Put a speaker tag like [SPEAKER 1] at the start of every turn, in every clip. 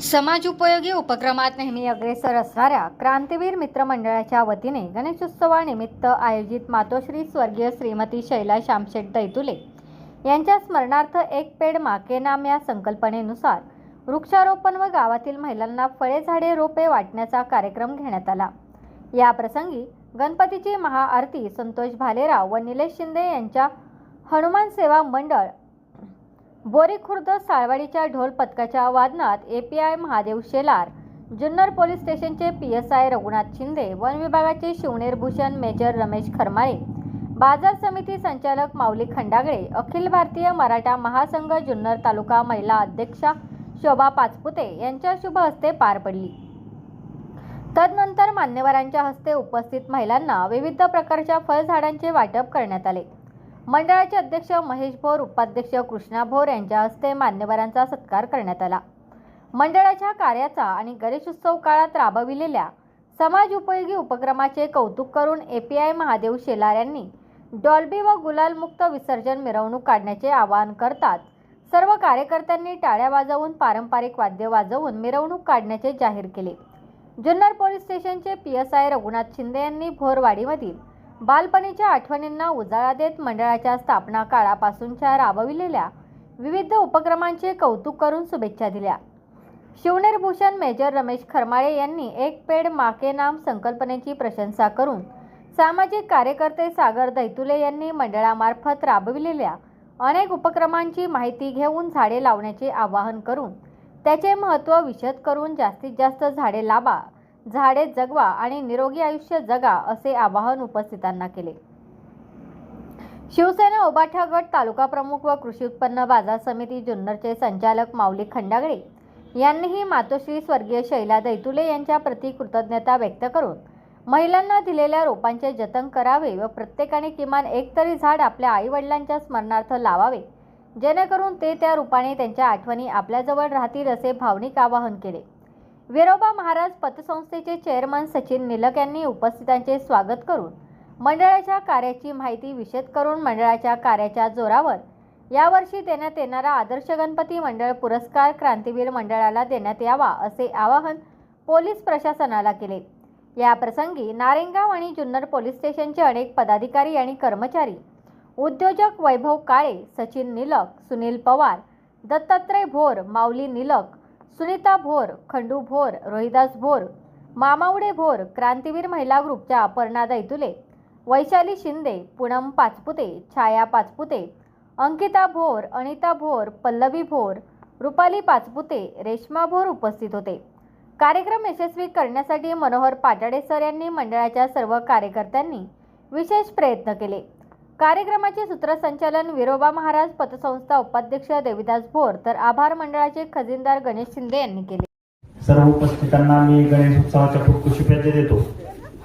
[SPEAKER 1] समाज उपयोगी उपक्रमात नेहमी अग्रेसर असणाऱ्या क्रांतीवीर मित्रमंडळाच्या वतीने गणेशोत्सवानिमित्त आयोजित मातोश्री स्वर्गीय श्रीमती शैला श्यामशेठ दैतुले यांच्या स्मरणार्थ एक पेड माके नाम या संकल्पनेनुसार वृक्षारोपण व गावातील महिलांना फळे झाडे रोपे वाटण्याचा कार्यक्रम घेण्यात आला. याप्रसंगी गणपतीची महाआरती संतोष भालेराव व निलेश शिंदे यांच्या हनुमान सेवा मंडळ बोरी खुर्द साळवाडीच्या ढोल पथकाच्या वादनात एपीआय महादेव शेलार जुन्नर पोलीस स्टेशनचे P S I Raghunath Shinde one विभागाचे शिवनेर भूषण मेजर रमेश खरमाळे बाजार समिती संचालक माऊली खंडागळे अखिल भारतीय मराठा महासंघ जुन्नर तालुका महिला अध्यक्षा शोभा पाचपुते यांच्या शुभ हस्ते पार पडली. तदनंतर मान्यवरांच्या हस्ते उपस्थित महिलांना विविध प्रकारच्या फळझाडांचे वाटप करण्यात आले. मंडळाचे अध्यक्ष महेश भोर उपाध्यक्ष कृष्णा भोर यांच्या हस्ते मान्यवरांचा सत्कार करण्यात आला. मंडळाच्या कार्याचा आणि गणेशोत्सव काळात राबविलेल्या समाज उपयोगी उपक्रमाचे कौतुक करून A P I Mahadev Shelar यांनी डॉल्बी व गुलालमुक्त विसर्जन मिरवणूक काढण्याचे आवाहन करतात. सर्व कार्यकर्त्यांनी टाळ्या वाजवून पारंपरिक वाद्य वाजवून मिरवणूक काढण्याचे जाहीर केले. जुन्नर पोलीस स्टेशनचे P S I Raghunath Shinde यांनी भोरवाडीमधील बालपणीच्या आठवणींना उजाळा देत मंडळाच्या स्थापना काळापासूनच्या राबविलेल्या विविध उपक्रमांचे कौतुक करून शुभेच्छा दिल्या. शिवनेर भूषण मेजर रमेश खरमाळे यांनी एक पेड माके नाम संकल्पनेची प्रशंसा करून सामाजिक कार्यकर्ते सागर दैतुले यांनी मंडळामार्फत राबविलेल्या अनेक उपक्रमांची माहिती घेऊन झाडे लावण्याचे आवाहन करून त्याचे महत्त्व विशद करून जास्तीत जास्त झाडे लावा झाडे जगवा आणि निरोगी आयुष्य जगा असे आवाहन उपस्थितांना केले. शिवसेना ओबाठा गट तालुका प्रमुख व कृषी उत्पन्न बाजार समिती जुन्नरचे संचालक माऊली खंडागळे यांनीही मातोश्री स्वर्गीय शैला दैतुले यांच्या प्रती कृतज्ञता व्यक्त करून महिलांना दिलेल्या रोपांचे जतन करावे व प्रत्येकाने किमान एक तरी झाड आपल्या आईवडिलांच्या स्मरणार्थ लावावे जेणेकरून ते त्या रूपाने त्यांच्या आठवणी आपल्याजवळ राहतील असे भावनिक आवाहन केले. विरोबा महाराज पतसंस्थेचे चेअरमन सचिन निलक यांनी उपस्थितांचे स्वागत करून मंडळाच्या कार्याची माहिती विशद करून मंडळाच्या कार्याच्या जोरावर यावर्षी देण्यात येणारा आदर्श गणपती मंडळ पुरस्कार क्रांतीवीर मंडळाला देण्यात यावा असे आवाहन पोलीस प्रशासनाला केले. या प्रसंगी नारेंगाव आणि जुन्नर पोलीस स्टेशनचे अनेक पदाधिकारी आणि कर्मचारी उद्योजक वैभव काळे सचिन निलक सुनील पवार दत्तात्रय भोर माऊली निलक सुनीता भोर खंडू भोर रोहिदास भोर मामावडे भोर क्रांतीवीर महिला ग्रुपच्या अपर्णा दैतुले वैशाली शिंदे पूनम पाचपुते छाया पाचपुते अंकिता भोर अनिता भोर पल्लवी भोर रुपाली पाचपुते रेश्मा भोर उपस्थित होते. कार्यक्रम यशस्वी करण्यासाठी मनोहर पाटाडे सर यांनी मंडळाच्या सर्व कार्यकर्त्यांनी विशेष प्रयत्न केले. कार्यक्रमाचे सूत्रसंचालन विरोबा महाराज पतसंस्था उपाध्यक्ष देविदास भोर तर आभार मंडळाचे खजिनदार गणेश शिंदे यांनी केले.
[SPEAKER 2] सर्व उपस्थितांना मी गणेश उत्सवाच्या खूप खूप शुभेच्छा देतो.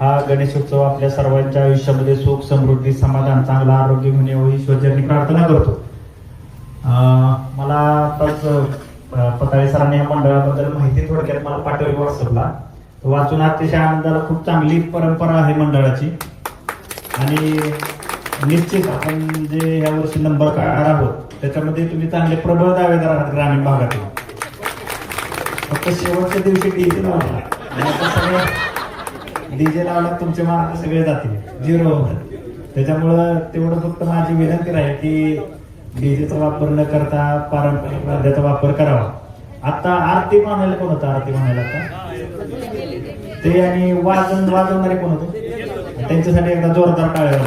[SPEAKER 2] हा गणेश उत्सव आपल्या सर्वांच्या आयुष्यामध्ये सुख समृद्धी समाधान चांगला आरोग्य होणे व ईश्वरचरणी प्रार्थना करतो. मला आताच पताळे सरांनी या मंडळाबद्दल माहिती थोडक्यात मला पाठवली व्हॉट्सअपला. वाचून अतिशय आनंदाला खूप चांगली परंपरा आहे मंडळाची. आणि निश्चित आपण जे या वर्षी नंबर काढणार आहोत त्याच्यामध्ये तुम्ही चांगले प्रबळ दावेदार आहात ग्रामीण भागातील. फक्त शेवटच्या दिवशी डीजे लावला आता डीजे लावला तुमचे मार्क सगळे जातील. झिरो त्याच्यामुळं तेवढं फक्त माझी विनंती राहील की डीजेचा वापर न करता पारंपरिक वाद्याचा वापर करावा. आता आरती म्हणायला कोण होतं? आरती म्हणायला आता? ते आणि वाजन वाजवणारे कोण होते? त्यांच्यासाठी एकदा जोरदार टाळ्या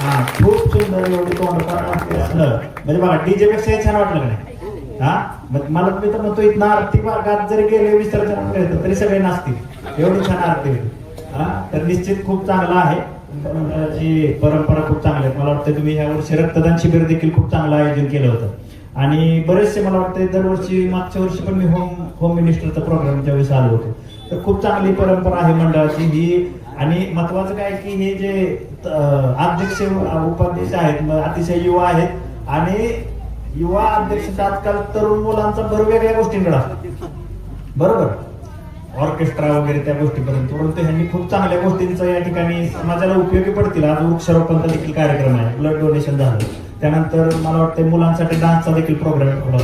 [SPEAKER 2] हा खूप सुंदर एवढी तोंडपाठ असलं. म्हणजे बघा डीजे पेक्षा छान वाटलं का नाही? हा? मग मला मी तर म्हणतो इथं आरती भागात जरी गेले विसर्जन केलं तरी सगळे नाचतील. एवढी छान आरती होती. हा? तर निश्चित खूप चांगला आहे. मंडळाची परंपरा खूप चांगली आहे. मला वाटतं तुम्ही यावर्षी वर्षी रक्तदान शिबिर देखील खूप चांगलं आयोजन केलं होतं. आणि बरेचसे मला वाटतं दरवर्षी मागच्या वर्षी पण मी होम होम मिनिस्टरचा प्रोग्राम त्यावेळेस आलो होतो. तर खूप चांगली परंपरा आहे मंडळाची. ही आणि महत्वाचं काय की हे जे अध्यक्ष उपाध्यक्ष आहेत अतिशय युवा आहेत. आणि युवा अध्यक्ष आजकाल तरुण मुलांचा भर वेगळ्या गोष्टींकडे असतो. बरोबर? ऑर्केस्ट्रा वगैरे त्या गोष्टीपर्यंत. परंतु ह्यांनी खूप चांगल्या गोष्टींचा या ठिकाणी समाजाला उपयोगी पडतील. आज वृक्षारोपणचा देखील कार्यक्रम आहे. ब्लड डोनेशन झालं. त्यानंतर मला वाटतं मुलांसाठी डान्सचा देखील प्रोग्राम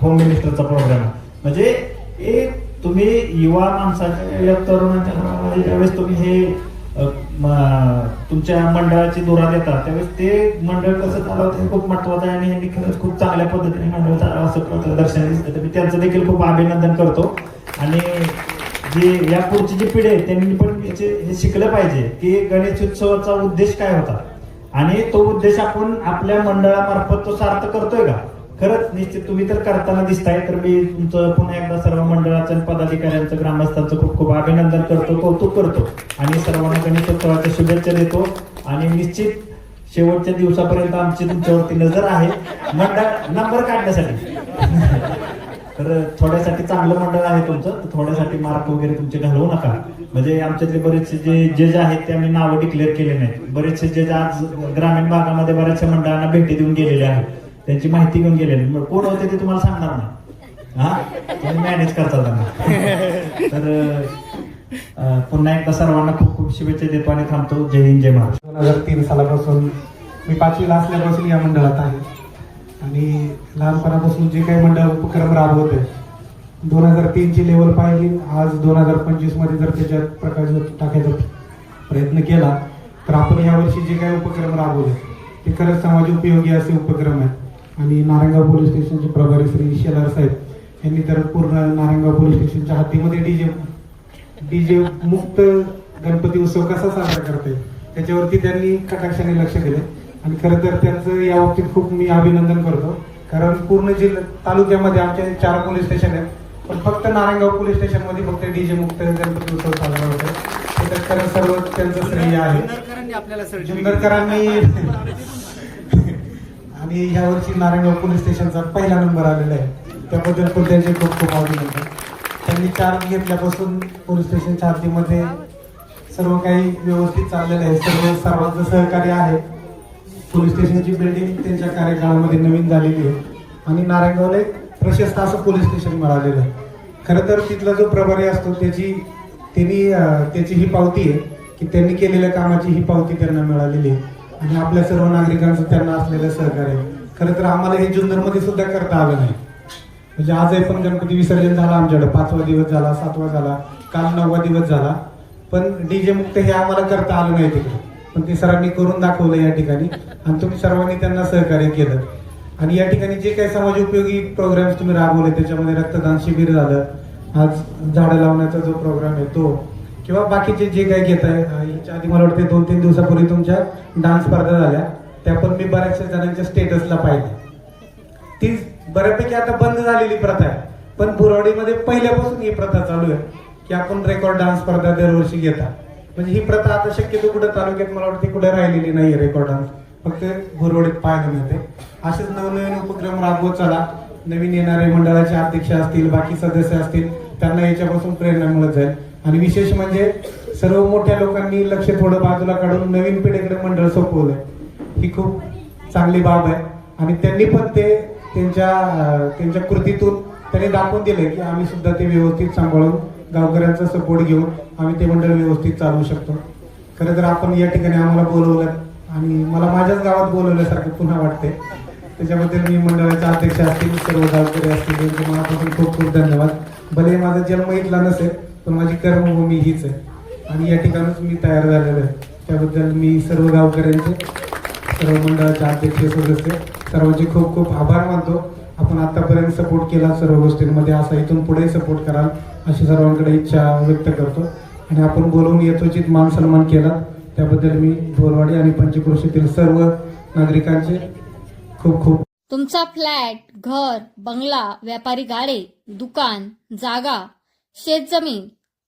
[SPEAKER 2] होम मिनिस्टरचा प्रोग्राम म्हणजे हे तुम्ही युवा माणसाच्या या घरामध्ये ज्यावेळेस तुम्ही हे तुमच्या मंडळाची दुरा देतात त्यावेळेस ते मंडळ कसं चालवतं हे खूप महत्वाचं आहे आणि यांनी खरंच खूप चांगल्या पद्धतीने मंडळ चालवं असं दर्शन दिसतं. तर मी त्यांचं देखील खूप अभिनंदन करतो. आणि जे या पुढची जी पिढी आहे त्यांनी पण याचे हे शिकलं पाहिजे की गणेश उत्सवाचा उद्देश काय होता. आणि तो उद्देश आपण आपल्या मंडळामार्फत तो सार्थ करतोय का? खरंच निश्चित तुम्ही तर करताना दिसताय तर मी तुमचं पुन्हा एकदा सर्व मंडळाचं पदाधिकाऱ्यांचं ग्रामस्थांचं खूप खूप अभिनंदन करतो कौतुक करतो. आणि सर्वांना गणेशोत्सवाच्या शुभेच्छा देतो. आणि निश्चित शेवटच्या दिवसापर्यंत आमची तुमच्यावरती नजर आहे. मंडळ नंबर काढण्यासाठी. तर थोड्यासाठी चांगलं मंडळ आहे तुमचं तर थोड्यासाठी मार्क वगैरे तुमचे घालवू नका. म्हणजे आमच्यातले बरेचसे जे जज आहेत ते आम्ही नावं डिक्लेअर केले नाहीत. बरेचसे जज आज ग्रामीण भागामध्ये बऱ्याचशा मंडळांना भेटी देऊन गेलेले आहेत. त्यांची माहिती घेऊन गेलेले मग कोण होते ते तुम्हाला सांगणार ना हा? तुम्ही मॅनेज करता त्यांना. तर पुन्हा एकदा सर्वांना खूप खूप शुभेच्छा देतो आणि थांबतो. जय हिंद जय महाराष्ट्र.
[SPEAKER 3] दोन हजार तीन सालापासून मी पाचवीला असल्यापासून या मंडळात आहे. आणि लहानपणापासून जे काही मंडळ उपक्रम राबवते दोन हजार तीनची लेवल पाहिली. आज दोन हजार पंचवीसमध्ये जर त्याच्यात प्रकाश टाकायचा प्रयत्न केला तर आपण यावर्षी जे काही उपक्रम राबवले ते खरंच समाज उपयोगी असे उपक्रम आहेत. आणि नारायणगाव पोलीस स्टेशनचे प्रभारी श्री शेलार साहेब यांनी तर पूर्ण नारायणगाव पोलीस स्टेशनच्या हद्दीमध्ये डीजे डीजे मुक्त गणपती उत्सव कसा साजरा करता येईल त्याच्यावरती त्यांनी कटाक्षाने लक्ष दिले आणि खरं तर त्यांचं या बाबतीत खूप मी अभिनंदन करतो. कारण पूर्ण जिल्हा तालुक्यामध्ये आमचे चार पोलीस स्टेशन आहेत. पण फक्त नारायणगाव पोलीस स्टेशनमध्ये फक्त डीजे मुक्त गणपती उत्सव साजरा होतो ते तर खरं सर्व त्यांचं श्रेय आहे. जुन्नरकरांनी आणि ह्या वर्षी नारायणगाव पोलीस स्टेशनचा पहिला नंबर आलेला आहे. त्याबद्दल पण त्यांचे खूप खूप अभिनंदन. त्यांनी चार्ज घेतल्यापासून पोलीस स्टेशन चार्जीमध्ये सर्व काही व्यवस्थित चाललेलं आहे. सर्व सर्वांचं सहकार्य आहे. पोलीस स्टेशनची बिल्डिंग त्यांच्या कार्यकाळामध्ये नवीन झालेली आहे. आणि नारायणगावला एक प्रशस्त असं पोलीस स्टेशन मिळालेलं आहे. खरं तर तिथला जो प्रभारी असतो त्याची त्यांनी त्याची ही पावती आहे की त्यांनी केलेल्या कामाची ही पावती त्यांना मिळालेली आहे. आणि आपल्या सर्व नागरिकांचं त्यांना असलेलं सहकार्य. खरं तर आम्हाला हे जुन्नरमध्ये सुद्धा करता आलं नाही. म्हणजे आजही पण गणपती विसर्जन झाला आमच्याकडे. पाचवा दिवस झाला सातवा झाला काल नववा दिवस झाला. पण डीजे मुक्त हे आम्हाला करता आलं नाही तिकडे. पण ते सरांनी करून दाखवलं या ठिकाणी. आणि तुम्ही सर्वांनी त्यांना सहकार्य केलं. आणि या ठिकाणी जे काही समाज उपयोगी प्रोग्राम्स तुम्ही राबवले त्याच्यामध्ये रक्तदान शिबिर झालं. आज झाडं लावण्याचा जो प्रोग्राम आहे तो किंवा बाकीचे जे काही घेत आहे याच्या आधी मला वाटते दोन तीन दिवसापूर्वी तुमच्या डान्स स्पर्धा झाल्या. त्या पण मी बऱ्याचशा जणांच्या स्टेटसला पाहिजे ती बऱ्यापैकी आता बंद झालेली प्रथा आहे. पण बुरवडीमध्ये पहिल्यापासून ही प्रथा चालू आहे की आपण रेकॉर्ड डान्स स्पर्धा दरवर्षी घेता. म्हणजे ही प्रथा आता शक्यतो कुठे तालुक्यात मला वाटते कुठे राहिलेली नाही रेकॉर्ड डान्स फक्त बुरवडीत पाहायला मिळते. असेच नवनवीन उपक्रम राबवत चला. नवीन येणारे मंडळाचे अध्यक्ष असतील बाकी सदस्य असतील त्यांना याच्यापासून प्रेरणा मिळत जाईल. आणि विशेष म्हणजे सर्व मोठ्या लोकांनी लक्ष थोडं बाजूला काढून नवीन पिढीकडे मंडळ सोपवलंय. ही खूप चांगली बाब आहे. आणि त्यांनी पण ते त्यांच्या त्यांच्या कृतीतून त्यांनी दाखवून दिले की आम्ही सुद्धा ते व्यवस्थित सांभाळून गावकऱ्यांचा सपोर्ट घेऊन आम्ही ते मंडळ व्यवस्थित चालवू शकतो. खरं तर आपण या ठिकाणी आम्हाला बोलवलं आणि मला माझ्याच गावात बोलवल्यासारखं पुन्हा वाटते त्याच्याबद्दल मी मंडळाचे अध्यक्ष असतील सर्व गावकरी असतील त्यांचे मनापासून खूप खूप धन्यवाद. भले माझा जन्म इथला नसेल पण माझी कर्मभूमी हीच आहे. आणि या ठिकाणच मी तयार झालेलो आहे. त्याबद्दल मी सर्व गावकऱ्यांचे सर्व मंडळाचे अध्यक्ष सदस्य सर्वांचे खूप खूप आभार मानतो. आपण आतापर्यंत सपोर्ट केला सर्व गोष्टींमध्ये. असा इथून पुढे सपोर्ट कराल अशी सर्वांकडे इच्छा व्यक्त करतो. आणि आपण बोलवून यथोचित मान सन्मान केला. त्याबद्दल मी ढोलवाडी आणि पंचक्रोशीतील सर्व नागरिकांचे खूप खूप
[SPEAKER 1] तुमचा फ्लॅट घर बंगला व्यापारी गाडे दुकान जागा शेतजमीन